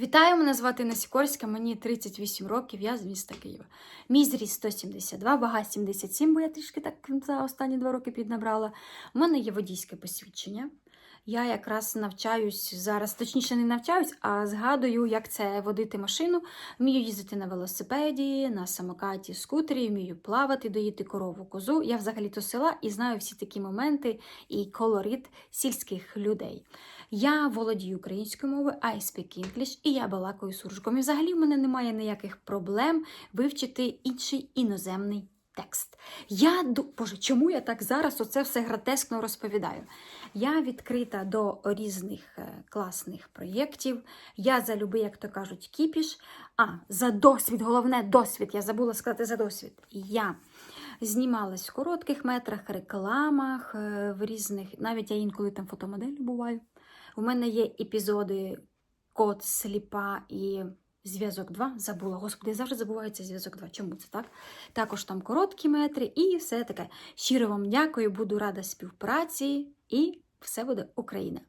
Вітаю, мене звати Інна мені 38 років, я з міста Києва. Мій зріст 172, вага 77, бо я трішки так за останні два роки піднабрала. У мене є водійське посвідчення. Я якраз навчаюсь зараз, точніше, не навчаюсь, а згадую, як це водити машину. Вмію їздити на велосипеді, на самокаті, скутері, вмію плавати, доїти корову, козу. Я взагалі то села і знаю всі такі моменти і колорит сільських людей. Я володію українською мовою, I speak English, і я балакаю суржиком. І взагалі в мене немає ніяких проблем вивчити інший іноземний текст. Я Боже, чому я так зараз оце все гратескно розповідаю? Я відкрита до різних е, класних проєктів. Я за люби, як то кажуть, кіпіш. А, за досвід, головне досвід. Я забула сказати за досвід. Я знімалась в коротких метрах, рекламах, е, в різних, навіть я інколи там фотомоделі буваю. У мене є епізоди Кот, Сліпа і Зв'язок 2. Забула. Господи, я завжди забувається зв'язок 2. Чому це так? Також там короткі метри і все таке. Щиро вам дякую, буду рада співпраці і все буде Україна!